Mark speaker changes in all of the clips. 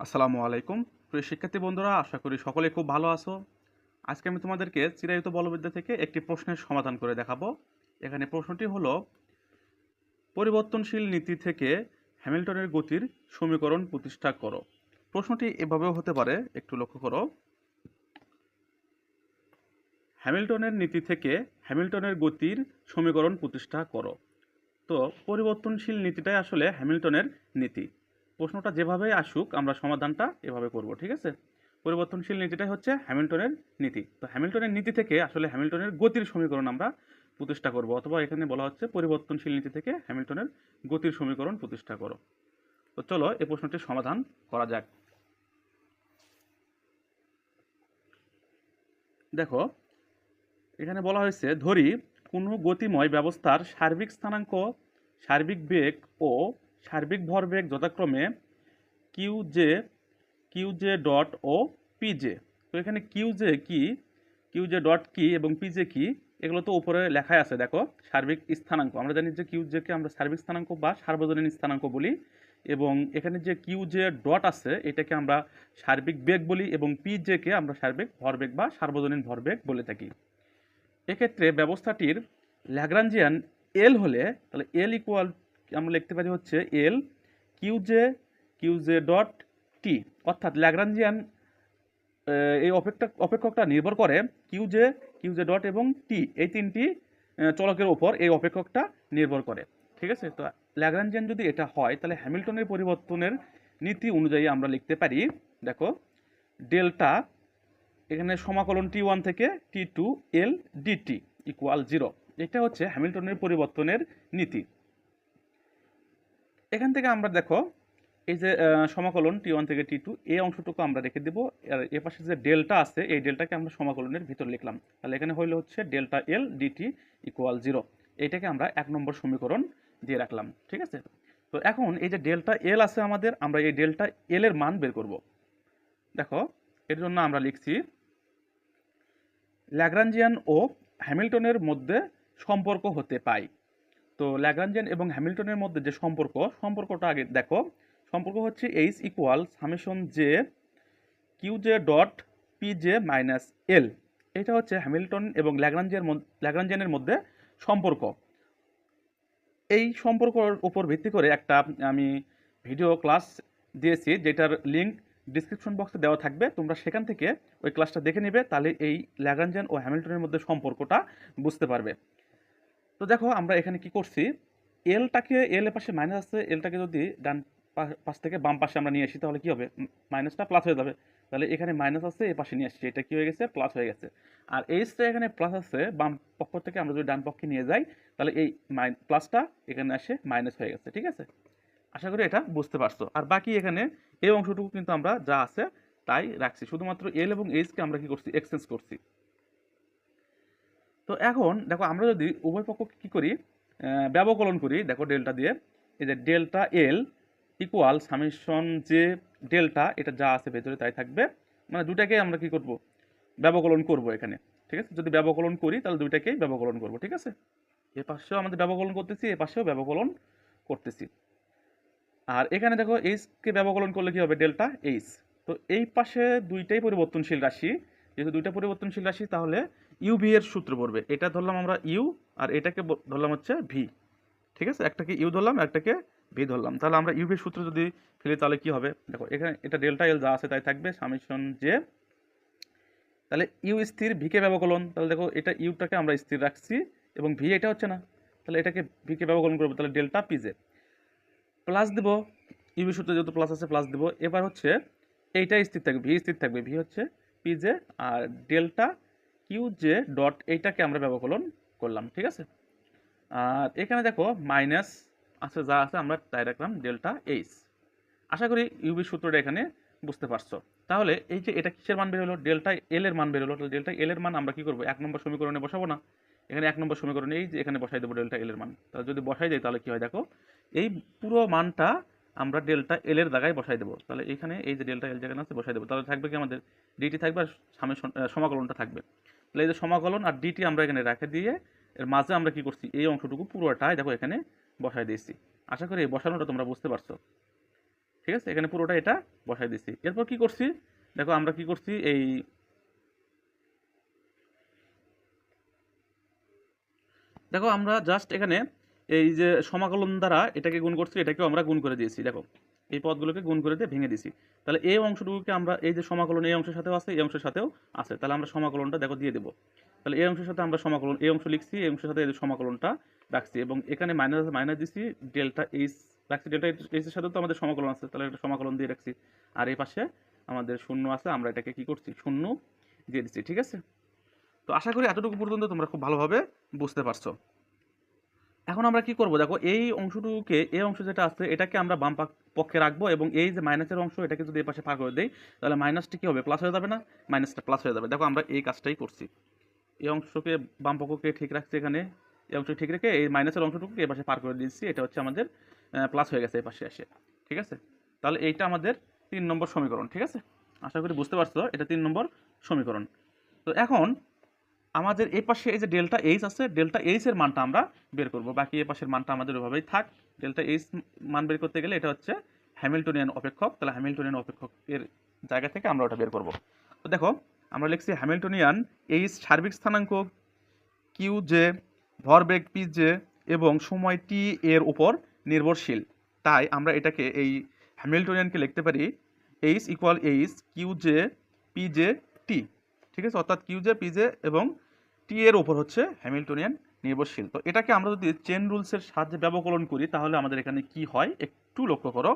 Speaker 1: আসসালামু আলাইকুম। প্রিয় শিক্ষার্থী বন্ধুরা, আশা করি সকলে খুব ভালো আছো। আজকে আমি তোমাদেরকে চিরায়ুত বলবিদ্যা থেকে একটি প্রশ্নের সমাধান করে দেখাবো। এখানে প্রশ্নটি হলো, পরিবর্তনশীল নীতি থেকে হ্যামিল্টনের গতির সমীকরণ প্রতিষ্ঠা করো। প্রশ্নটি এভাবেও হতে পারে, একটু লক্ষ্য করো। হ্যামিল্টনের নীতি থেকে হ্যামিল্টনের গতির সমীকরণ প্রতিষ্ঠা করো। তো, পরিবর্তনশীল নীতিটাই আসলে হ্যামিল্টনের নীতি। প্রশ্নটা যেভাবে আসুক, আমরা সমাধানটা এভাবে করব, ঠিক আছে? পরিবর্তনশীল নীতিটাই হচ্ছে হ্যামিল্টনের নীতি। তো হ্যামিল্টনের নীতি থেকে আসলে হ্যামিল্টনের গতির সমীকরণ আমরা প্রতিষ্ঠা করব, অথবা এখানে বলা হচ্ছে পরিবর্তনশীল নীতি থেকে হ্যামিল্টনের গতির সমীকরণ প্রতিষ্ঠা করো। তো চলো এই প্রশ্নটির সমাধান করা যাক। দেখো, এখানে বলা হয়েছে, ধরি কোনো গতিময় ব্যবস্থার সার্বিক স্থানাঙ্ক, সার্বিক বেগ ও সার্বিক ভরবেগ যথাক্রমে Q J Q J dot ও পি জে তো এখানে কিউ জে কি কিউ জে ডট কি এবং পি জে কি, এগুলো তো উপরে লেখাই আছে, দেখো, সার্বিক স্থানাঙ্ক। আমরা জানি যে কিউ জেকে আমরা সার্বিক স্থানাঙ্ক বা সার্বজনীন স্থানাঙ্ক বলি এবং এখানে যে কিউ জে ডট আছে, এটাকে আমরা সার্বিক বেগ বলি এবং পি জেকে আমরা সার্বিক ভরবেগ বা সার্বজনীন ভরবেগ বলে থাকি। এক্ষেত্রে ব্যবস্থাটির ল্যাগ্রাঞ্জিয়ান এল হলে, তাহলে এল ইকুয়াল আমরা লিখতে পারি হচ্ছে L Q J Q J dot T অর্থাৎ ল্যাগ্রাঞ্জিয়ান এই অপেক্ষা, অপেক্ষকটা নির্ভর করে কিউজে কিউজে ডট এবং টি এই তিনটি চলকের ওপর এই অপেক্ষকটা নির্ভর করে। ঠিক আছে? তো ল্যাগ্রাঞ্জিয়ান যদি এটা হয়, তাহলে হ্যামিল্টনের পরিবর্তনের নীতি অনুযায়ী আমরা লিখতে পারি, দেখো ডেল্টা এখানে সমাকলন টি ওয়ান থেকে T two L DT equal zero এটা হচ্ছে হ্যামিল্টনের পরিবর্তনের নীতি। এখান থেকে আমরা দেখো, এই যে সমাকলন টি ওয়ান থেকে টি টু এই অংশটুকু আমরা রেখে দেবো, আর এ পাশে যে ডেল্টা আছে, এই ডেল্টাকে আমরা সমাকলনের ভিতর লিখলাম। তাহলে এখানে হইল হচ্ছে delta L DT equal zero এইটাকে আমরা এক নম্বর সমীকরণ দিয়ে রাখলাম, ঠিক আছে? তো এখন এই যে ডেল্টা এল আছে আমাদের, আমরা এই ডেল্টা এল এর মান বের করব। দেখো, এর জন্য আমরা লিখছি ল্যাগ্রাঞ্জিয়ান ও হ্যামিল্টনের মধ্যে সম্পর্ক হতে পাই তো ল্যাগ্রাঞ্জিয়ান এবং হ্যামিল্টনের মধ্যে যে সম্পর্ক, সম্পর্কটা আগে দেখো। সম্পর্ক হচ্ছে H equal summation J Q J dot P J minus L এটা হচ্ছে হ্যামিল্টন এবং ল্যাগ্রাঞ্জিয়ার ল্যাগ্রাঞ্জিয়ানের মধ্যে সম্পর্ক। এই সম্পর্কর উপর ভিত্তি করে একটা আমি ভিডিও ক্লাস দিয়েছি, যেটার লিঙ্ক ডিসক্রিপশন বক্সে দেওয়া থাকবে। তোমরা সেখান থেকে ওই ক্লাসটা দেখে নেবে, তাহলে এই ল্যাগ্রাঞ্জিয়ান ও হ্যামিল্টনের মধ্যে সম্পর্কটা বুঝতে পারবে। তো দেখো, আমরা এখানে কি করছি? এলটাকে এল এর পাশে মাইনাস আছে এলটাকে যদি ডান পাশ থেকে বাম পাশে আমরা নিয়ে আসি, তাহলে কি হবে? মাইনাসটা প্লাস হয়ে যাবে। তাহলে এখানে মাইনাস আছে, এ পাশে নিয়ে আসছি। এটা কি হয়ে গেছে? প্লাস হয়ে গেছে। আর এইচটা এখানে প্লাস আছে, বাম পক্ষ থেকে আমরা যদি ডান পক্ষে নিয়ে যাই, তাহলে এই মাইন প্লাসটা এখানে আসে মাইনাস হয়ে গেছে, ঠিক আছে? আশা করি এটা বুঝতে পারছ। আর বাকি এখানে এই অংশটুকু কিন্তু আমরা যা আছে, তাই রাখছি। শুধুমাত্র এল এবং এইচকে আমরা কি করছি? এক্সচেঞ্জ করছি। তো এখন দেখো আমরা যদি উভয় পক্ষকে কী করি ব্যবকলন করি, দেখো ডেল্টা দিয়ে, এই যে delta L equal summation J delta, এটা যা আছে ভেতরে তাই থাকবে। মানে দুটাকে আমরা কি করব? ব্যবকলন করব এখানে, ঠিক আছে? যদি ব্যবকলন করি, তাহলে দুইটাকেই ব্যবকলন করব, ঠিক আছে? এ পাশেও আমাদের ব্যবকলন করতেছি এ পাশেও ব্যবকলন করতেছি। আর এখানে দেখো এইচকে ব্যবকলন করলে কি হবে? ডেল্টা এইচ তো এই পাশে দুইটাই পরিবর্তনশীল রাশি, যেহেতু দুইটা পরিবর্তনশীল রাশি, তাহলে ইউ ভি এর সূত্র পড়বে। এটা ধরলাম আমরা ইউ আর এটাকে ধরলাম হচ্ছে ভি ঠিক আছে? একটাকে ইউ ধরলাম, একটাকে ভি ধরলাম। তাহলে আমরা ইউ ভির সূত্র যদি ফেলি তাহলে কি হবে? দেখো, এখানে এটা ডেল্টা এল যা আছে তাই থাকবে সামেশন যে তাহলে ইউ স্থির ভিকে ব্যবকলন। তাহলে দেখো, এটা ইউটাকে আমরা স্থির রাখছি এবং ভি এটা হচ্ছে না। তাহলে এটাকে ভিকে ব্যবকলন করব, তাহলে ডেল্টা পিজে প্লাস দেব ইউভি সূত্রে যেহেতু প্লাস আছে প্লাস দেব। এবার হচ্ছে এইটা স্থির থাকবে ভি স্থির থাকবে ভি হচ্ছে পিজে আর ডেল্টা কিউ জে ডট এইটাকে আমরা ব্যবকলন করলাম, ঠিক আছে? আর এখানে দেখো মাইনাস আছে, যা আছে, আমরা তাই রাখলাম ডেল্টা এইচ আশা করি ইউবি সূত্রটা এখানে বুঝতে পারছ। তাহলে এই যে এটা কিসের মান বের হলো? ডেল্টা এল এর মান বের হলো। তাহলে ডেল্টা এল এর মান আমরা কি করব? এক নম্বর সমীকরণে বসাবো না? এখানে এক নম্বর সমীকরণে এই যে এখানে বসাই দেবো ডেল্টা এল এর মান। তাহলে যদি বসাই দেয় তাহলে কি হয় দেখো? এই পুরো মানটা আমরা ডেল্টা এল এর জায়গায় বসাই দেবো। তাহলে এখানে এই যে ডেল্টা এল জায়গায় আছে, বসাই দেবো। তাহলে থাকবে কি আমাদের? ডিটি থাকবে আর সমাকলনটা থাকবে। তাহলে এই যে সমাকলন আর ডিটি আমরা এখানে রেখে দিয়ে এর মাঝে আমরা কি করছি? এই অংশটুকু পুরোটাই দেখো এখানে বসাই দিয়েছি। আশা করি এই বসানোটা তোমরা বুঝতে পারছ। ঠিক আছে? এখানে পুরোটা এটা বসাই দিয়েছি। এরপর কি করছি? দেখো আমরা কি করছি? এই দেখো আমরা জাস্ট এখানে এই যে সমাকলন দ্বারা এটাকে গুণ করছি, এটাকেও আমরা গুণ করে দিয়েছি। দেখো এই পদগুলোকে গুণ করে দিয়ে ভেঙে দিছি। তাহলে এই অংশটুকুকে আমরা, এই যে সমাকলন এই অংশের সাথেও আছে, এই অংশের সাথেও আছে। তাহলে আমরা সমাকলনটা, দেখো, দিয়ে দেবো। তাহলে এই অংশের সাথে আমরা সমাকলন, এই অংশ লিখছি, এই অংশের সাথে এই সমাকলনটা রাখছি এবং এখানে মাইনাস মাইনাস দিছি ডেল্টা এইচ রাখছি। ডেল্টা এইচ এর সাথে তো আমাদের সমাকলন আছে, তাহলে একটা সমাকলন দিয়ে রাখছি। আর এই পাশে আমাদের শূন্য আছে, আমরা এটাকে কি করছি? শূন্য দিয়ে দিচ্ছি ঠিক আছে? তো আশা করি এতটুকু পর্যন্ত তোমরা খুব ভালোভাবে বুঝতে পারছ। এখন আমরা কি করব? দেখো, এই অংশটুকুকে এই অংশ যেটা আছে, এটাকে আমরা বাম পক্ষে রাখব এবং এই যে মাইনাসের অংশ, এটাকে যদি এই পাশে পার করে দেই, তাহলে মাইনাসটি কি হবে? প্লাস হয়ে যাবে না? মাইনাসটা প্লাস হয়ে যাবে। দেখো, আমরা এই কাজটাই করছি। এই অংশকে বাম পক্ষকে ঠিক রাখছি এখানে। এই অংশ ঠিক রেখে এই মাইনাসের অংশটুকুকে এই পাশে পার করে দিচ্ছি এটা হচ্ছে আমাদের প্লাস হয়ে গেছে এই পাশে এসে। ঠিক আছে? তাহলে এইটা আমাদের তিন নম্বর সমীকরণ, ঠিক আছে? আশা করি বুঝতে পারছ, এটা তিন নম্বর সমীকরণ। তো এখন আমাদের এই পাশে এই যে ডেল্টা এইচ আছে, ডেল্টা এইচ এর মানটা আমরা বের করব। বাকি এই পাশের মানটা আমাদের ওইভাবেই থাক। ডেল্টা এইচ মান বের করতে গেলে এটা হচ্ছে হ্যামিল্টনিয়ান অপেক্ষক। তাহলে হ্যামিল্টনিয়ান অপেক্ষকের জায়গা থেকে আমরা ওটা বের করব। তো দেখো, আমরা লিখছি হ্যামিল্টনিয়ান এইচ সার্বিক স্থানাঙ্ক কিউ জে ভরবেগ পি জে এবং সময় টি এর উপর নির্ভরশীল। তাই আমরা এটাকে এই হ্যামিল্টনিয়ানকে লিখতে পারি H equal H Q J P J ঠিক আছে? অর্থাৎ কিউ জে পি জে এবং টি এর উপর হচ্ছে হ্যামিল্টনিয়ান নির্ভরশীল। তো এটাকে আমরা যদি চেন রুলসের সাহায্যে ব্যবকলন করি, তাহলে আমাদের এখানে কি হয়? একটু লক্ষ্য করো।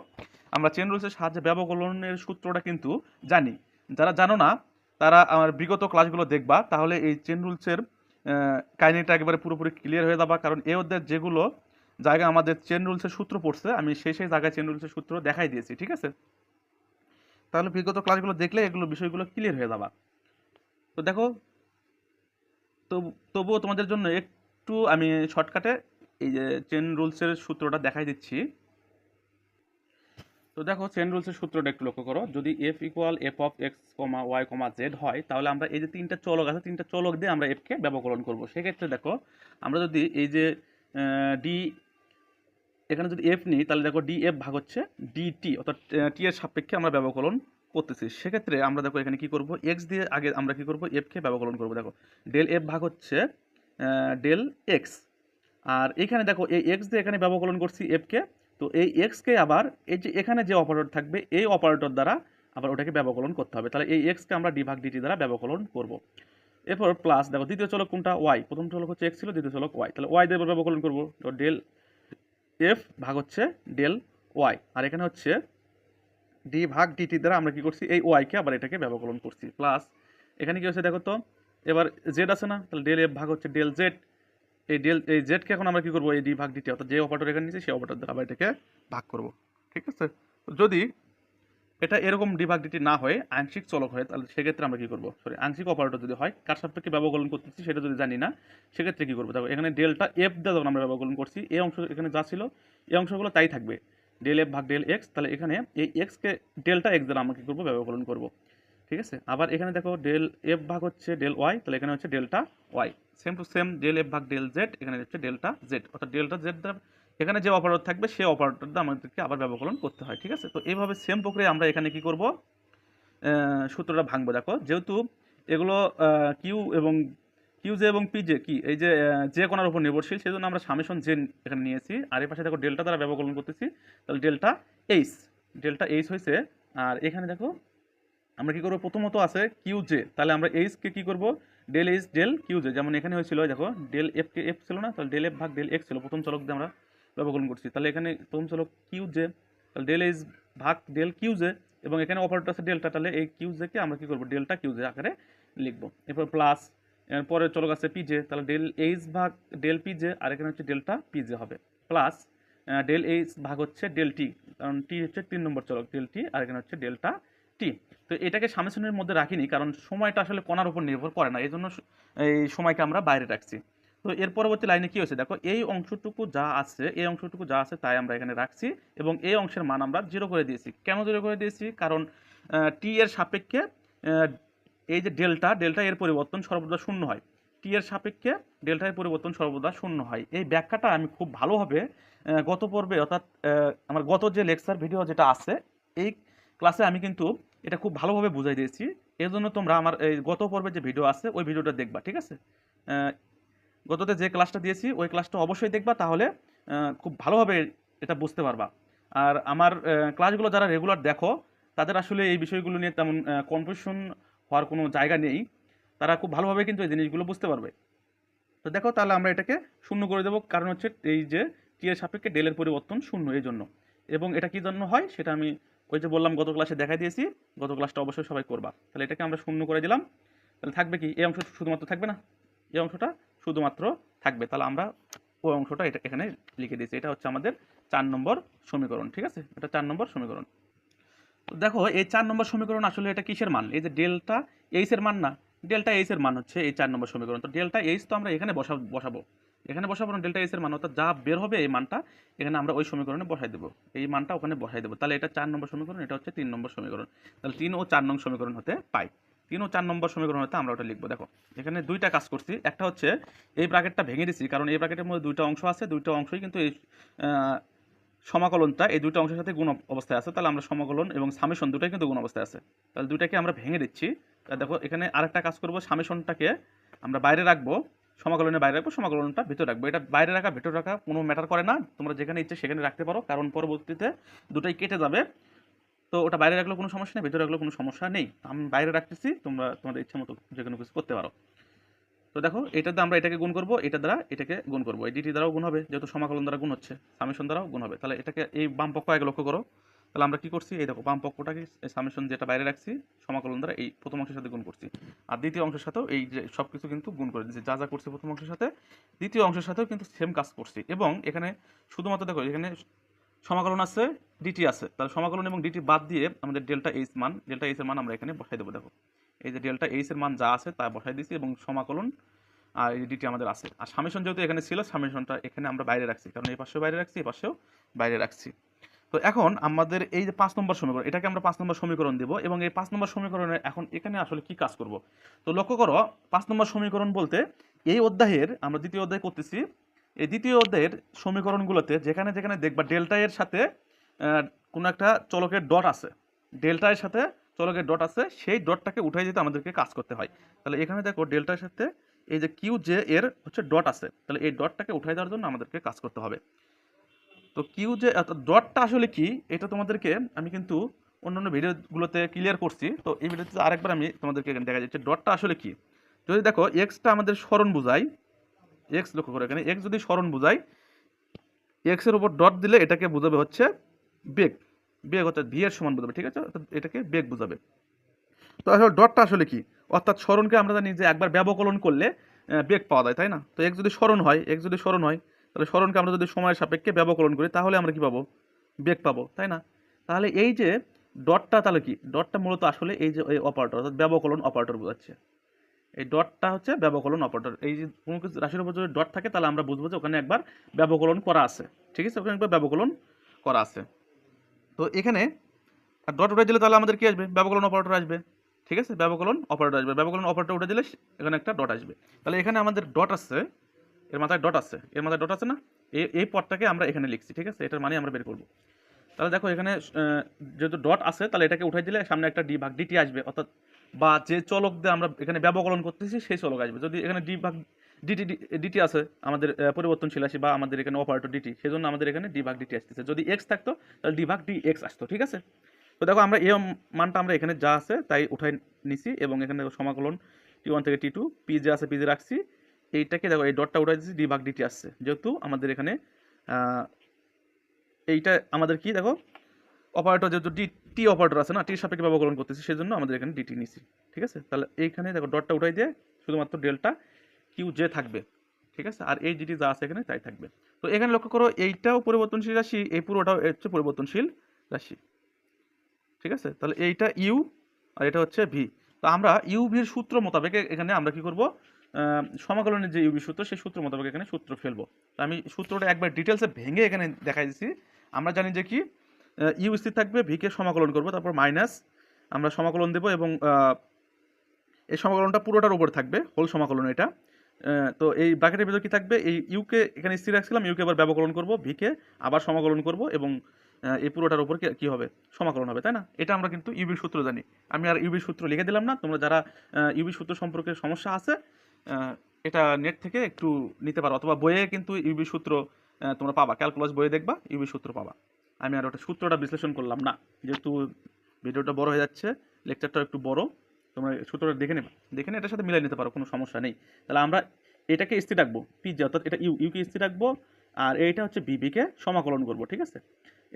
Speaker 1: আমরা চেন রুলসের সাহায্যে ব্যবকলনের সূত্রটা কিন্তু জানি। যারা জানো না, তারা আমার বিগত ক্লাসগুলো দেখবা। তাহলে এই চেন রুলসের কাহিনিটা একেবারে পুরোপুরি ক্লিয়ার হয়ে যাবা। কারণ এই অধ্যায়ের যেগুলো জায়গা আমাদের চেন রুলসের সূত্র পড়ছে, আমি সেই সেই জায়গায় চেন রুলসের সূত্র দেখাই দিয়েছি, ঠিক আছে? তাহলে বিগত ক্লাসগুলো দেখলে এগুলো বিষয়গুলো ক্লিয়ার হয়ে যাবা। তো দেখো, তো তবুও তোমাদের জন্য একটু আমি শর্টকাটে এই যে চেন রুলসের সূত্রটা দেখাই দিচ্ছি। তো দেখো চেন রুলসের সূত্রটা একটু লক্ষ্য করো। যদি F equal F of X comma Y comma Z হয়, তাহলে আমরা এই যে তিনটা চলক আছে, তিনটা চলক দিয়ে আমরা এফকে ব্যবকরণ করব। সেক্ষেত্রে দেখো, আমরা যদি এই যে ডি এখানে যদি এফ নিই, তাহলে দেখো ডি এফ ভাগ হচ্ছে ডিটি অর্থাৎ টি এর সাপেক্ষে আমরা ব্যবকলন করতেছি। সেক্ষেত্রে আমরা দেখো এখানে কি করব? এক্স দিয়ে আগে আমরা কি করব? এফকে ব্যবকলন করব। দেখো ডেল এফ ভাগ হচ্ছে ডেল এক্স আর এখানে দেখো, এই এক্স দিয়ে এখানে ব্যবকলন করছি এফকে তো এই এক্সকে আবার, এই যে এখানে যে অপারেটর থাকবে, এই অপারেটর দ্বারা আবার ওটাকে ব্যবকলন করতে হবে। তাহলে এই এক্সকে আমরা ডি ভাগ ডিটি দ্বারা ব্যবকলন করব। এরপর প্লাস দেখো, দ্বিতীয় চলক কোনটা? ওয়াই প্রথম চলক হচ্ছে এক্স ছিল, দ্বিতীয় চলক ওয়াই তাহলে ওয়াই দিয়ে ব্যবকলন করব। তো ডেল এফ ভাগ হচ্ছে ডেল ওয়াই আর এখানে হচ্ছে ডি ভাগ ডিটি দ্বারা আমরা কি করছি? এই ওয়াইকে আবার এটাকে ব্যবকলন করছি। প্লাস এখানে কি হচ্ছে দেখো তো? এবার জেড আছে না? তাহলে ডেল এফ ভাগ হচ্ছে ডেল জেড এই ডেল এই জেডকে এখন আমরা কি করব? এই ডি ভাগ ডিটি অর্থাৎ যে অপারেটর এখানে নিচ্ছে সেই অপারেটর দ্বারা আবার এটাকে ভাগ করব। ঠিক আছে? যদি এটা এরকম ডি ভাগ ডিটি না হয় আংশিক চলক হয়, তাহলে সেক্ষেত্রে আমরা কি করব? সরি আংশিক অপারেটর যদি হয়, কার সাপেক্ষে ব্যবকলন করতেছি সেটা যদি জানি না, সেক্ষেত্রে কি করব? দেখো, এখানে ডেলটা এফ দিয়ে যখন আমরা ব্যবকলন করছি, এই অংশ এখানে যা ছিল, এই অংশগুলো তাই থাকবে। ডেল এফ ভাগ ডেল এক্স তাহলে এখানে এই এক্সকে ডেলটা এক্স দ্বারা আমরা কী করব? ব্যবকলন করব। ঠিক আছে? আবার এখানে দেখো ডেল এফ ভাগ হচ্ছে ডেল ওয়াই তাহলে এখানে হচ্ছে delta Y same to same del F ভাগ ডেল জেড এখানে হচ্ছে ডেল্টা জেড অর্থাৎ ডেল্টা জেড দ্বারা এখানে যে অপারেটর থাকবে সেই অপারেটর দ্বারা আমাদেরকে আবার ব্যবকলন করতে হয়। ঠিক আছে? তো এইভাবে সেম প্রক্রিয়া আমরা এখানে কি করব? সূত্রটা ভাঙবো। দেখো, যেহেতু এগুলো কিউ এবং কিউ জে এবং পি জে কি? এই যে যে কোনার উপর নির্ভরশীল সেই জন্য আমরা সামেশন জেন এখানে নিয়েছি। আর এই পাশে দেখো ডেল্টা দ্বারা ব্যবকলন করতেছি। তাহলে ডেল্টা এইচ ডেল্টা এইচ হয়েছে আর এখানে দেখো, আমরা কি করব? প্রথমত আছে কিউ জে তাহলে আমরা এইচকে কি করব? Del H del Q J যেমন এখানে হয়েছিল দেখো ডেল এফ কে এফ ছিল না? তাহলে ডেল এফ ভাগ ডেল এক্স ছিল, প্রথম চলক দিয়ে আমরা ব্যবকলন করছি। তাহলে এখানে প্রথম চলক কিউ জে তাহলে ডেল এইচ ভাগ ডেল কিউ জে এবং এখানে অপারেটর আছে ডেল্টা তাহলে এই কিউ জেকে আমরা কি করব? ডেল্টা কিউ জে আকারে লিখব। এরপর প্লাস পরে চলক আছে পিজে তাহলে ডেল এইচ ভাগ ডেল পিজে আর এখানে হচ্ছে ডেলটা পিজে হবে। প্লাস ডেল এইচ ভাগ হচ্ছে ডেল টি কারণ টি হচ্ছে তিন নম্বর চলক ডেল টি আর এখানে হচ্ছে ডেলটা টি তো এটাকে সামেশনের মধ্যে রাখিনি, কারণ সময়টা আসলে কোনার উপর নির্ভর করে না এই জন্য এই সময়কে আমরা বাইরে রাখছি। তো এর পরবর্তী লাইনে কী হয়েছে? দেখো, এই অংশটুকু যা আছে, এই অংশটুকু যা আছে তাই আমরা এখানে রাখছি, এবং এই অংশের মান আমরা জিরো করে দিয়েছি। কেন জিরো করে দিয়েছি? কারণ টি এর সাপেক্ষে এই যে ডেল্টা ডেল্টা এর পরিবর্তন সর্বদা শূন্য হয়। টি এর সাপেক্ষে ডেল্টা এর পরিবর্তন সর্বদা শূন্য হয়। এই ব্যাখ্যাটা আমি খুব ভালোভাবে গত পর্বে অর্থাৎ আমার গত যে লেকচার ভিডিও যেটা আছে, এই ক্লাসে আমি কিন্তু এটা খুব ভালোভাবে বুঝাই দিয়েছি। এর জন্য তোমরা আমার এই গত পর্বে যে ভিডিও আছে, ওই ভিডিওটা দেখবা, ঠিক আছে? গততে যে ক্লাসটা দিয়েছি, ওই ক্লাসটা অবশ্যই দেখবা, তাহলে খুব ভালোভাবে এটা বুঝতে পারবা। আর আমার ক্লাসগুলো যারা রেগুলার দেখো, তাদের আসলে এই বিষয়গুলো নিয়ে তেমন কনফিউশন হওয়ার কোনো জায়গা নেই, তারা খুব ভালোভাবে কিন্তু এই জিনিসগুলো বুঝতে পারবে। তো দেখো তাহলে আমরা এটাকে শূন্য করে দেবো, কারণ হচ্ছে এই যে টি এর সাপেক্ষে ডেলের পরিবর্তন শূন্য, এই জন্য। এবং এটা কি জন্য হয় সেটা আমি ওই যে বললাম, গত ক্লাসে দেখা দিয়েছি, গত ক্লাসটা অবশ্যই সবাই করবা। তাহলে এটাকে আমরা শূন্য করে দিলাম, তাহলে থাকবে কি, এই অংশ শুধুমাত্র থাকবে না? এই অংশটা শুধুমাত্র থাকবে। তাহলে আমরা ওই অংশটা এটা এখানে লিখে দিয়েছি, এটা হচ্ছে আমাদের চার নম্বর সমীকরণ, ঠিক আছে? এটা চার নম্বর সমীকরণ। দেখো, এই চার নম্বর সমীকরণ আসলে এটা কিসের মান? এই যে ডেল্টা এইচ এর মান না, ডেল্টা এইচ এর মান হচ্ছে এই চার নম্বর সমীকরণ। তো ডেল্টা এইচ তো আমরা এখানে বসা বসাবো। এখানে বসাবো না, ডেল্টা এইচ এর মান, অর্থাৎ যা বের হবে এই মানটা এখানে আমরা ওই সমীকরণে বসাই দেবো। এই মানটা ওখানে বসাই দেবো। তাহলে এটা চার নম্বর সমীকরণ, এটা হচ্ছে তিন নম্বর সমীকরণ। তাহলে তিন ও চার নম্বর সমীকরণ হতে পাই। তিন ও চার নম্বর সমীকরণ হতে আমরা ওটা লিখব। দেখো, এখানে দুইটা কাজ করছি। একটা হচ্ছে এই ব্র্যাকেটটা ভেঙে দিছি, কারণ এই ব্র্যাকেটের মধ্যে দুইটা অংশ আছে, দুইটা অংশই কিন্তু এই সমাকলনটা এই দুটো অংশের সাথে গুণ অবস্থায় আছে, তাহলে আমরা সমাকলন এবং সামেশন দুটাই কিন্তু গুণ অবস্থায় আছে। তাহলে দুইটাকে আমরা ভেঙে দিচ্ছি। তা দেখো, এখানে আরেকটা কাজ করব, সামেশনটাকে আমরা বাইরে রাখব, সমাকলনের বাইরে রাখব, সমাকলনটা ভিতরে রাখব। এটা বাইরে রাখা, ভেতরে রাখা কোনো ম্যাটার করে না, তোমরা যেখানে ইচ্ছে সেখানে রাখতে পারো, কারণ পরবর্তীতে দুটাই কেটে যাবে। তো ওটা বাইরে রাখলেও কোনো সমস্যা নেই, ভেতরে রাখলেও কোনো সমস্যা নেই। আমি বাইরে রাখতেছি, তোমরা তোমাদের ইচ্ছা মতো যে কোনো কিছু করতে পারো। তো দেখো এটাতে আমরা এটাকে গুণ করব, এটা দ্বারা এটাকে গুণ করব। এই ডিটি দ্বারাও গুণ হবে, যেহেতু সমাকলন দ্বারা গুণ হচ্ছে সামেশন দ্বারাও গুণ হবে। তাহলে এটাকে এই বাম পক্ষ আগে লক্ষ্য করো। তাহলে আমরা কি করছি? এই দেখো, বাম পক্ষটাকে সামেশন যেটা বাইরে রাখছি, সমাকলন দ্বারা এই প্রথম অংশের সাথে গুণ করছি। আর দ্বিতীয় অংশের সাথেও এই যে সব কিছু কিন্তু গুণ করে দিচ্ছি যা যা করছি প্রথম অংশের সাথে, দ্বিতীয় অংশের সাথেও কিন্তু সেম কাজ করছি। এবং এখানে শুধুমাত্র দেখো, এখানে সমাকলন আছে ডিটি আছে। তাহলে সমাকলন এবং ডিটি বাদ দিয়ে আমাদের ডেল্টা এইচ মান ডেল্টা এইচ এর মান আমরা এখানে বসাই দেবো, দেখো। এই যে ডেল্টা এইচ এর মান যা আছে তা বসাই দিচ্ছি এবং সমাকলন, আর এই ডিটি আমাদের আছে। আর সামেশন যেহেতু এখানে ছিল, সামেশনটা এখানে আমরা বাইরে রাখছি, কারণ এই পাশেও বাইরে রাখছি, এই পাশেও বাইরে রাখছি। তো এখন আমাদের এই যে পাঁচ নম্বর সমীকরণ, এটাকে আমরা পাঁচ নম্বর সমীকরণ দেবো এবং এই পাঁচ নম্বর সমীকরণে এখন এখানে আসলে কি কাজ করব? তো লক্ষ্য করো, পাঁচ নম্বর সমীকরণ বলতে এই অধ্যায়ের আমরা দ্বিতীয় অধ্যায় করতেছি। এই দ্বিতীয় অধ্যায়ের সমীকরণগুলোতে যেখানে যেখানে দেখবা ডেল্টা এর সাথে কোনো একটা চলকের ডট আছে। ডেল্টা এর সাথে চলকের ডট আছে, সেই ডটটাকে উঠাই যেতে আমাদেরকে কাজ করতে হয়। তাহলে এখানে দেখো ডেল্টার সাথে এই যে কিউ জে এর হচ্ছে ডট আছে, তাহলে এই ডটটাকে উঠাই দেওয়ার জন্য আমাদেরকে কাজ করতে হবে। তো কিউ যে ডটটা আসলে কি, এটা তোমাদেরকে আমি কিন্তু অন্যান্য ভিডিওগুলোতে ক্লিয়ার করছি। তো এই ভিডিওতে আরেকবার আমি তোমাদেরকে দেখা যাচ্ছে ডটটা আসলে কি? যদি দেখো এক্সটা আমাদের স্মরণ বোঝায় এক্স লক্ষ্য করে এখানে এক্স যদি স্মরণ বোঝায় এক্সের উপর ডট দিলে এটাকে বোঝাবে হচ্ছে বেগ। বেগ অর্থাৎ ভি এর সমান বোঝাবে, ঠিক আছে? এটাকে বেগ বোঝাবে। তো আসলে ডটটা আসলে কি? অর্থাৎ স্মরণকে আমরা জানি যে একবার ব্যবকলন করলে বেগ পাওয়া যায়, তাই না? তো এক্স যদি স্মরণ হয় এক্স যদি স্মরণ হয়, তাহলে স্মরণকে আমরা যদি সময়ের সাপেক্ষে ব্যবকলন করি, তাহলে আমরা কি পাবো? বেগ পাবো, তাই না? তাহলে এই যে ডটটা তাহলে কি? ডটটা মূলত আসলে এই যে এই অপারেটর অর্থাৎ ব্যবকলন অপারেটর বোঝাচ্ছে। এই ডটটা হচ্ছে ব্যবকলন অপারেটর এই যে কোনো কিছু রাশির উপর যদি ডট থাকে, তাহলে আমরা বুঝব যে ওখানে একবার ব্যবকলন করা আছে। ঠিক আছে? ওখানে একবার ব্যবকলন করা আছে। তো এখানে ডট উঠে দিলে তাহলে আমাদের কি আসবে? ব্যবকলন অপারেটর আসবে। ঠিক আছে? ব্যবকলন অপারেটর আসবে। ব্যবকলন অপারেটর উঠে দিলে এখানে একটা ডট আসবে। তাহলে এখানে আমাদের ডট আছে, এর মাথায় ডট আছে। এর মাথায় ডট আছে না? এই এই পদটাকে আমরা এখানে লিখছি, ঠিক আছে? এটার মানে আমরা বের করব। তাহলে দেখো এখানে যেহেতু ডট আছে, তাহলে এটাকে উঠাই দিলে সামনে একটা ডি ভাগ ডিটি আসবে। অর্থাৎ বা যে চলক দিয়ে আমরা এখানে ব্যবকলন করতেছি, সেই চলক আসবে। যদি এখানে ডি ভাগ ডিটি ডিটি আছে, আমাদের পরিবর্তনশীল আসি বা আমাদের এখানে অপারেটর ডিটি সেজন্য আমাদের এখানে ডি ভাগ ডিটি আসতেছে। যদি এক্স থাকতো, তাহলে ডি ভাগ ডি এক্স আসতো, ঠিক আছে? তো দেখো, আমরা এই মানটা আমরা এখানে যা আছে, তাই উঠাই নিছি এবং এখানে সমাকলন টি ওয়ান থেকে টি টু পি যে আছে পি যে রাখছি, এইটাকে দেখো, এই ডটটা উঠাই দিচ্ছি ডি ভাগ ডিটি আসছে। যেহেতু আমাদের এখানে এইটা আমাদের কি দেখো অপারেটর যেহেতু ডি টি অপারেটর আছে না টির সাপেক্ষে ব্যবকলন করতেছি, সেজন্য আমাদের এখানে ডিটি নিছি, ঠিক আছে? তাহলে এইখানে দেখো, ডটটা উঠাই দিয়ে শুধুমাত্র ডেল্টা কিউ জে থাকবে, ঠিক আছে? আর এই জিটি যা আছে এখানে তাই থাকবে। তো এখানে লক্ষ্য করো, এইটাও পরিবর্তনশীল রাশি, এই পুরোটাও হচ্ছে পরিবর্তনশীল রাশি। ঠিক আছে? তাহলে এইটা ইউ আর এটা হচ্ছে ভি তো আমরা ইউ ভির সূত্র মোতাবেক এখানে আমরা কি করব? সমাকলনের যে ইউভি সূত্র, সেই সূত্র মোতাবেক এখানে সূত্র ফেলব। তো আমি সূত্রটা একবার ডিটেলসে ভেঙে এখানে দেখাই দিচ্ছি আমরা জানি যে কি ইউ স্থির থাকবে ভিকে সমাকলন করব, তারপর মাইনাস আমরা সমাকলন দেব এবং এই সমাকলনটা পুরোটার উপর থাকবে হোল সমাকলন এটা। তো এই ব্র্যাকেটের ভিতর কি থাকবে? এই ইউকে এখানে স্থির রাখছিলাম ইউকে আবার ব্যবকলন করব ভিকে আবার সমাকলন করব এবং এই পুরোটার উপর কি- হবে? সমাকলন হবে, তাই না? এটা আমরা কিন্তু ইউবি সূত্র জানি। আমি আর ইউবি সূত্র লিখে দিলাম না। তোমরা যারা ইউবি সূত্র সম্পর্কে সমস্যা আছে এটা নেট থেকে একটু নিতে পারো। অথবা বইয়ে কিন্তু ইউবি সূত্র তোমরা পাবা। ক্যালকুলাস বইয়ে দেখবা ইউবি সূত্র পাবা। আমি আর ওটা সূত্রটা বিশ্লেষণ করলাম না। যেহেতু ভিডিওটা বড় হয়ে যাচ্ছে লেকচারটা একটু বড়। তোমরা সূত্রটা দেখে নেবে। দেখে নিয়ে এটার সাথে মিলাই নিতে পারো, কোনো সমস্যা নেই। তাহলে আমরা এটাকে স্থির রাখব। পিজে অর্থাৎ এটা ইউ ইউকে স্থির রাখব, আর এইটা হচ্ছে বিবিকে সমাকলন করব, ঠিক আছে?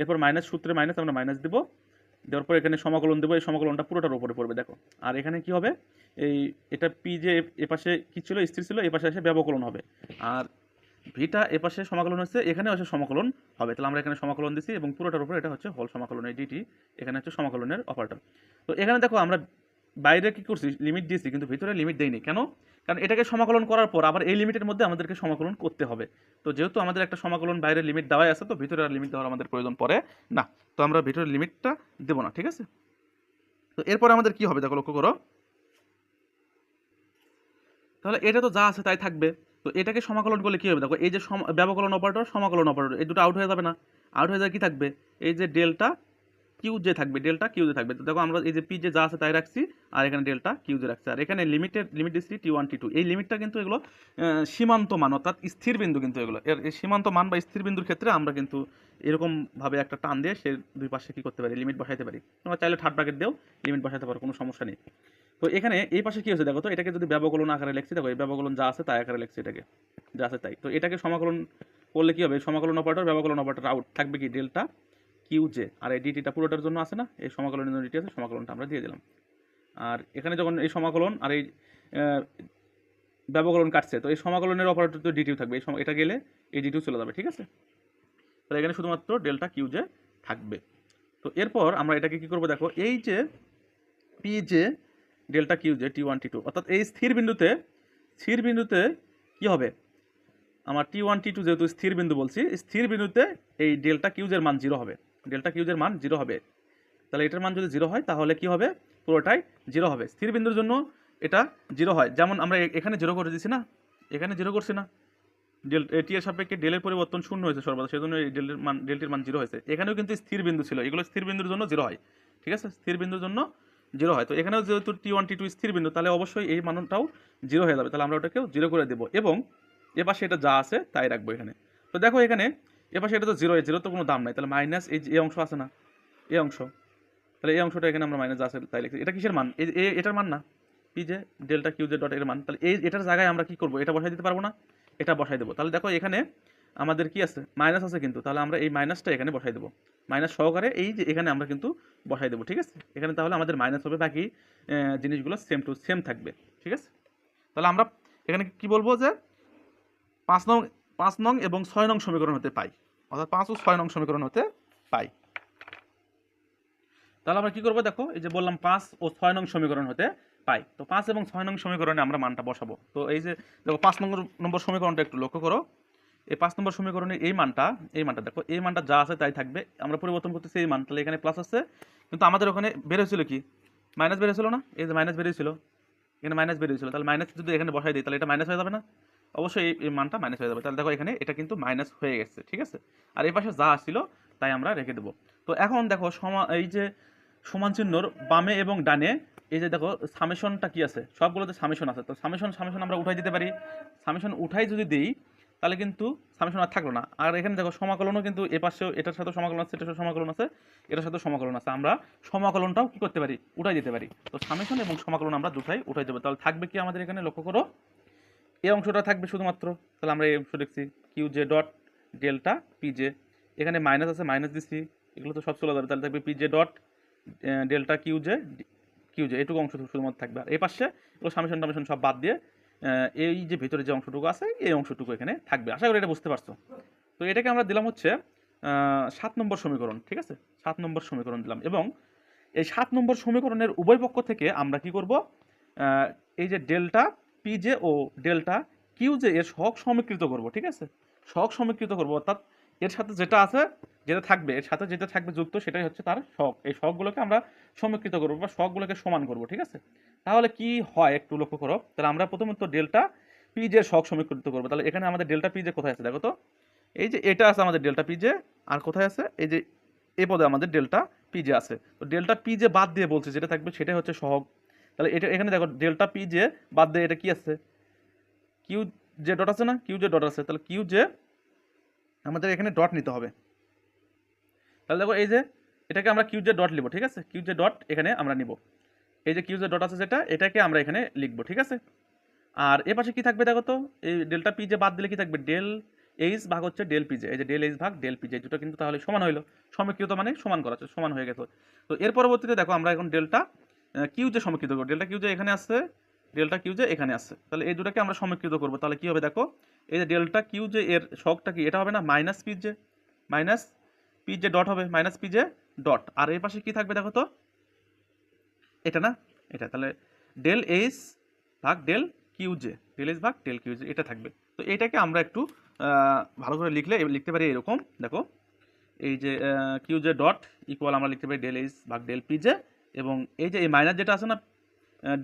Speaker 1: এরপর মাইনাস সূত্রে মাইনাস আমরা মাইনাস দেবো। দেওয়ার পর এখানে সমাকলন দেবো, এই সমাকলনটা পুরোটার উপরে পড়বে, দেখো। আর এখানে কি হবে? এই এটা পি যে এপাশে কি ছিল? স্থির ছিল, এপাশে এসে ব্যবকলন হবে। আর ভিটা এপাশে সমাকলন হচ্ছে এখানে হচ্ছে সমাকলন হবে। তাহলে আমরা এখানে সমাকলন দিছি এবং পুরোটার উপরে এটা হচ্ছে হল সমাকলনের ডিটি এখানে হচ্ছে সমাকলনের অপারেটর তো এখানে দেখো আমরা বাইরে কি করছি? লিমিট দিয়েছি, কিন্তু ভিতরে লিমিট দেইনি। কেন? কারণ এটাকে সমাকলন করার পর আবার এই লিমিটের মধ্যে আমাদেরকে সমাকলন করতে হবে। তো যেহেতু আমাদের একটা সমাকলন বাইরে লিমিট দেওয়াই আছে, তো ভিতরে আর লিমিট দেওয়ার আমাদের প্রয়োজন পড়ে না। তো আমরা ভিতরের লিমিটটা দেবো না, ঠিক আছে? তো এরপরে আমাদের কি হবে? দেখো, লক্ষ্য করো। তাহলে এটা তো যা আছে তাই থাকবে। তো এটাকে সমাকলন করলে কি হবে? দেখো, এই যে ব্যবকলন অপারেটর সমাকলন অপারেটর এই দুটো আউট হয়ে যাবে না। আউট হয়ে যায় কি থাকবে? এই যে ডেল্টা কিউ যে থাকবে ডেল্টা কিউ যে থাকবে। তো দেখো আমরা এই যে পি যে যা আছে তাই রাখছি, আর এখানে ডেল্টা কিউ যে রাখছি। আর এখানে লিমিটেড লিমিট দিচ্ছি টি ওয়ান টি টু এই লিমিটটা কিন্তু এগুলো সীমান্ত মান, অর্থাৎ স্থির বিন্দু কিন্তু এগুলো। এর সীমান্ত মান বা স্থির বিন্দুর ক্ষেত্রে আমরা কিন্তু এরকমভাবে একটা টান দিয়ে সে দুই পাশে কি করতে পারি লিমিট বসাইতে পারি। তোমরা চাইলে থার্ড ব্র্যাকেট দিয়েও লিমিট বসাইতে পারো, কোনো সমস্যা নেই। তো এখানে এই পাশে কি হচ্ছে দেখো তো, এটাকে যদি ব্যবকলন আকারে লেখছি, দেখো এই ব্যবকলন যা আছে তাই আকারে লিখছি এটাকে, যা আছে তাই। তো এটাকে সমাকলন করলে কী হবে? সমাকলন অপারেটর ব্যবকলন অপারেটর আউট থাকবে কি ডেল্টা কিউ জে আর এই ডিটিটা পুরোটার জন্য আছে না? এই সমাকলনের জন্য ডিটি আছে, সমাকলনটা আমরা দিয়ে দিলাম। আর এখানে যখন এই সমাকলন আর এই ব্যবকলন কাটছে, তো এই সমাকলনের অপারেটর তো ডিটিও থাকবে। এই এটা গেলে এই ডিটিউ চলে যাবে, ঠিক আছে? তাহলে এখানে শুধুমাত্র ডেল্টা কিউ জে থাকবে। তো এরপর আমরা এটাকে কি করব দেখো, এই যে P J delta Q J T one T two অর্থাৎ এই স্থির বিন্দুতে স্থির বিন্দুতে কি হবে? আমার টি ওয়ান টি টু যেহেতু স্থির বিন্দু বলছি, স্থির বিন্দুতে এই ডেল্টা কিউজের মান জিরো হবে। ডেল্টা কিউজের মান জিরো হবে। তাহলে এটার মান যদি জিরো হয়, তাহলে কি হবে? পুরোটাই জিরো হবে। স্থির বিন্দুর জন্য এটা জিরো হয়। যেমন আমরা এ- এখানে জিরো করে দিছি না? এখানে জিরো করছি না? ডেল টি সাপেক্ষে ডেলের পরিবর্তন শূন্য হয়েছে সর্বদা, সেজন্য এই ডেলের মান ডেলটির মান জিরো হয়েছে। এখানেও কিন্তু স্থির বিন্দু ছিল। এগুলো স্থির বিন্দুর জন্য জিরো হয়। ঠিক আছে? স্থির বিন্দুর জন্য জিরো হয়। তো এখানেও যেহেতু টি ওয়ান টি টু স্থির বিন্দু, তাহলে অবশ্যই এই মানটাও জিরো হয়ে যাবে। তাহলে আমরা ওটাকেও জিরো করে দেবো। এবং এপাশে এটা যা আছে, তাই রাখব এখানে। তো দেখো এখানে এপাশে এটা তো জিরো জিরো তো কোনো দাম নাই। তাহলে মাইনাস এই এই অংশ আছে না? এই অংশ। তাহলে এই অংশটা এখানে আমরা মাইনাস আছে তাই লিখছি। এটা কিসের মান? এই এটার মান না। পি যে ডেল্টা কিউ জে ডট এর মান। তাহলে এই এটার জায়গায় আমরা কি করব? এটা বসাই দিতে পারব না? এটা বসাই দেবো। তাহলে দেখো এখানে আমাদের কি আছে? মাইনাস আছে কিন্তু। তাহলে আমরা এই মাইনাসটা এখানে বসাই দেবো। মাইনাস সহকারে এই যে এখানে আমরা কিন্তু বসাই দেবো, ঠিক আছে? এখানে তাহলে আমাদের মাইনাস হবে বাকি জিনিসগুলো সেম টু সেম থাকবে, ঠিক আছে? তাহলে আমরা এখানে কি বলব যে পাঁচ নং পাঁচ নং এবং ছয় নং সমীকরণ হতে পাই। অর্থাৎ পাঁচ ও ছয় নং সমীকরণ হতে পাই। তাহলে আমরা কি করব দেখো, এই যে বললাম পাঁচ ও ছয় নং সমীকরণ হতে পাই। তো পাঁচ এবং ছয় নং সমীকরণে আমরা মানটা বসাবো। তো এই যে দেখো, পাঁচ নম্বর নম্বর সমীকরণটা একটু লক্ষ্য করো। এই পাঁচ নম্বর সমীকরণে এই মানটা এই মানটা দেখো, এই মানটা যা আছে তাই থাকবে। আমরা পরিবর্তন করতেছি এই মান তাহলে এখানে প্লাস আছে। কিন্তু আমাদের ওখানে বেরোছিল কি? মাইনাস বেরোছিল না? এই যে মাইনাস বেরিয়েছিল এখানে মাইনাস বেরিয়েছিল তাহলে মাইনাস যদি এখানে বসাই দিই, তাহলে এটা মাইনাস হয়ে যাবে না? অবশ্যই এই- মানটা মাইনাস হয়ে যাবে। তাহলে দেখো এখানে এটা কিন্তু মাইনাস হয়ে গেছে, ঠিক আছে? আর এই পাশে যা আসছিল, তাই আমরা রেখে দেবো। তো এখন দেখো সমা, এই যে সমান চিহ্নর বামে এবং ডানে, এই যে দেখো সামেশনটা কি আছে? সবগুলোতে সামেশন আছে। তো সামেশন সামেশন আমরা উঠাই দিতে পারি। সামেশন উঠাই যদি দিই, তাহলে কিন্তু সামেশন আর থাকল না। আর এখানে দেখো সমাকলনও কিন্তু এ পাশেও, এটার সাথে সমাকলন আছে, এটার সাথে সমাকলন আছে, এটার সাথে সমাকলন আছে। আমরা সমাকলনটাও কি করতে পারি? উঠাই দিতে পারি। তো সামেশন এবং সমাকলন আমরা দুটাই উঠাই দেবো। তাহলে থাকবে কি আমাদের এখানে? লক্ষ্য করো। এই অংশটা থাকবে শুধুমাত্র। তাহলে আমরা এই অংশ দেখছি। Q J dot delta P J এখানে মাইনাস আছে মাইনাস দিচ্ছি এগুলো তো সব চলে যাবে। তাহলে থাকবে P J dot delta Q J Q J এটুকু অংশ শুধুমাত্র থাকবে। আর এই পাশে এগুলো সামেশন টামেশন সব বাদ দিয়ে এই যে ভেতরে যে অংশটুকু আছে, এই অংশটুকু এখানে থাকবে। আশা করি এটা বুঝতে পারছ। তো এটাকে আমরা দিলাম হচ্ছে সাত নম্বর সমীকরণ, ঠিক আছে? সাত নম্বর সমীকরণ দিলাম। এবং এই সাত নম্বর সমীকরণের উভয় পক্ষ থেকে আমরা কি করব? এই যে ডেল্টা পিজে ও ডেল্টা কিউজে এর সহগ সমীকৃত করব, ঠিক আছে? সহগ সমীকৃত করব, অর্থাৎ এর সাথে যেটা আছে, যেটা থাকবে, এর সাথে যেটা থাকবে যুক্ত, সেটাই হচ্ছে তার শখ এই শখগুলোকে আমরা সমীকৃত করব বা শখগুলোকে সমান করব, ঠিক আছে? তাহলে কি হয় একটু লক্ষ্য করো। তাহলে আমরা প্রথমত ডেল্টা পিজের শখ সমীকৃত করব। তাহলে এখানে আমাদের ডেল্টা পিজে কোথায় আছে, দেখো তো? এই যে এটা আছে আমাদের ডেল্টা পিজে আর কোথায় আছে? এই যে এ পদে আমাদের ডেল্টা পি যে আছে। তো ডেল্টা পি যে বাদ দিয়ে বলছে যেটা থাকবে, সেটাই হচ্ছে সহগ তাহলে এটা এখানে দেখো ডেল্টা পি যে বাদ দিয়ে এটা কি আছে? কিউ যে ডট আছে না? কিউ যে ডট আছে। তাহলে কিউ যে আমাদের এখানে ডট নিতে হবে। তাহলে দেখো এই যে এটাকে আমরা কিউ যে ডট লিখব ঠিক আছে? কিউ যে ডট এখানে আমরা নিব। এই যে কিউ যে ডট আছে যেটা, এটাকে আমরা এখানে লিখব, ঠিক আছে? আর এ পাশে কি থাকবে দেখো তো? এই ডেল্টা পি যে বাদ দিলে কি থাকবে? ডেল এইচ ভাগ হচ্ছে ডেল পি যে এই যে ডেল এইচ ভাগ ডেল পি যে দুটো কিন্তু তাহলে সমান হইল। সমীকৃত মানে সমান করা সমান হয়ে গেছে। তো এর পরবর্তীতে দেখো আমরা এখন ডেল্টা কিউ যে সমীকৃত করব ডেল্টা কিউ যে এখানে আসছে ডেল্টা কিউজে এখানে আসছে তাহলে এই দুটাকে আমরা সমীকৃত করব। তাহলে কি হবে দেখো, এই যে ডেল্টা কিউজে এর শখটা কি, এটা হবে না minus P J minus P J dot হবে মাইনাস পিজে ডট আর এই পাশে কি থাকবে দেখো তো? এটা না? এটা। তাহলে ডেল এইচ ভাগ del Q J del H ভাগ ডেল কিউজে এটা থাকবে। তো এটাকে আমরা একটু ভালো করে লিখলে, লিখতে পারি এরকম। দেখো, এই যে কিউজে ডট ইকুয়াল আমরা লিখতে পারি ডেল এইচ ভাগ ডেল পি জে এবং এই যে এই মাইনাস যেটা আছে না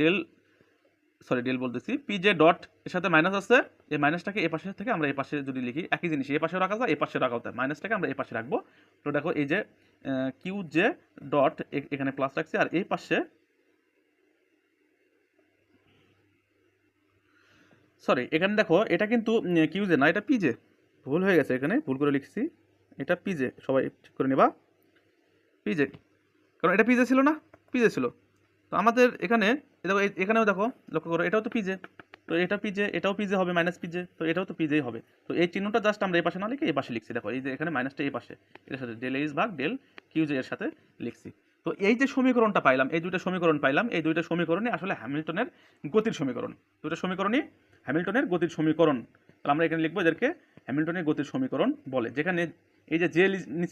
Speaker 1: ডেল সরি ডেল বলতেছি পি জে ডট এর সাথে মাইনাস আছে, এই মাইনাসটাকে এ পাশে থেকে আমরা এই পাশে যদি লিখি, একই জিনিস, এ পাশে রাখা যায়, এ পাশে রাখা যায় মাইনাসটাকে আমরা এই পাশে রাখব। তো দেখো এই যে কিউ যে ডট এখানে প্লাস রাখছি, আর এই পাশে সরি এখানে দেখো, এটা কিন্তু কিউজে না, এটা পিজে ভুল হয়ে গেছে এখানে, ভুল করে লিখছি, এটা পিজে সবাই ঠিক করে নেবা। পিজে কারণ এটা পিজে ছিল না পিজে ছিল। তো আমাদের এখানে দেখো এখানেও দেখো, লক্ষ্য করো, এটাও তো পিজে তো এটা পিজে এটাও পিজে হবে মাইনাস পিজে তো এটাও তো পিজেই হবে। তো এই চিহ্নটা জাস্ট আমরা এই পাশে না লিখে এই পাশে লিখছি। দেখো, এই যে এখানে মাইনাসটা এই পাশে এর সাথে ডেল এইচ ভাগ ডেল কিউজে এর সাথে লিখছি। তো এই যে সমীকরণটা পাইলাম, এই দুইটা সমীকরণ পাইলাম, এই দুইটা সমীকরণই আসলে হ্যামিল্টনের গতির সমীকরণ। দুটো সমীকরণই হ্যামিল্টনের গতির সমীকরণ। তাহলে আমরা এখানে লিখব এদেরকে হ্যামিল্টনের গতির সমীকরণ বলে। যেখানে এই যে জে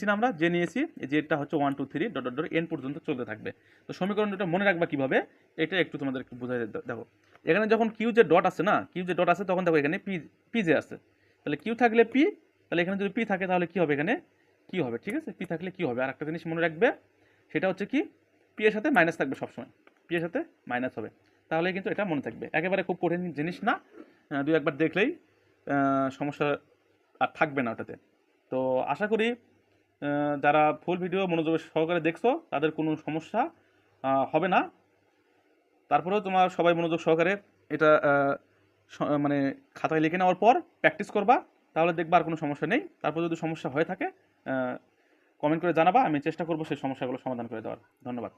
Speaker 1: না আমরা যে নিয়েছি, এই জেটা হচ্ছে one two three dot dot N পর্যন্ত চলতে থাকবে। তো সমীকরণ দুটো মনে রাখবা কীভাবে? এটা একটু তোমাদের একটু বোঝাই দেখো। এখানে যখন কিউ যে ডট আছে না কিউ যে ডট আছে, তখন দেখো এখানে পি পি যে আছে। তাহলে কিউ থাকলে পি তাহলে এখানে যদি পি থাকে, তাহলে কি হবে এখানে? কি হবে, ঠিক আছে? পি থাকলে কি হবে। আর একটা জিনিস মনে রাখবে, সেটা হচ্ছে কি পি এর সাথে মাইনাস থাকবে সবসময়। পি এর সাথে মাইনাস হবে। তাহলে কিন্তু এটা মনে থাকবে। একেবারে খুব কঠিন জিনিস না। দুই একবার দেখলেই সমস্যা আর থাকবে না ওটাতে। তো আশা করি যারা ফুল ভিডিও মনোযোগ সহকারে দেখছ, তাদের কোনো সমস্যা হবে না। তারপরেও তোমার সবাই মনোযোগ সহকারে এটা মানে খাতায় লিখে নেওয়ার পর প্র্যাকটিস করবা, তাহলে দেখবা আর কোনো সমস্যা নেই। তারপর যদি সমস্যা হয়ে থাকে কমেন্ট করে জানাবা, আমি চেষ্টা করব সেই সমস্যাগুলো সমাধান করে দেওয়ার। ধন্যবাদ।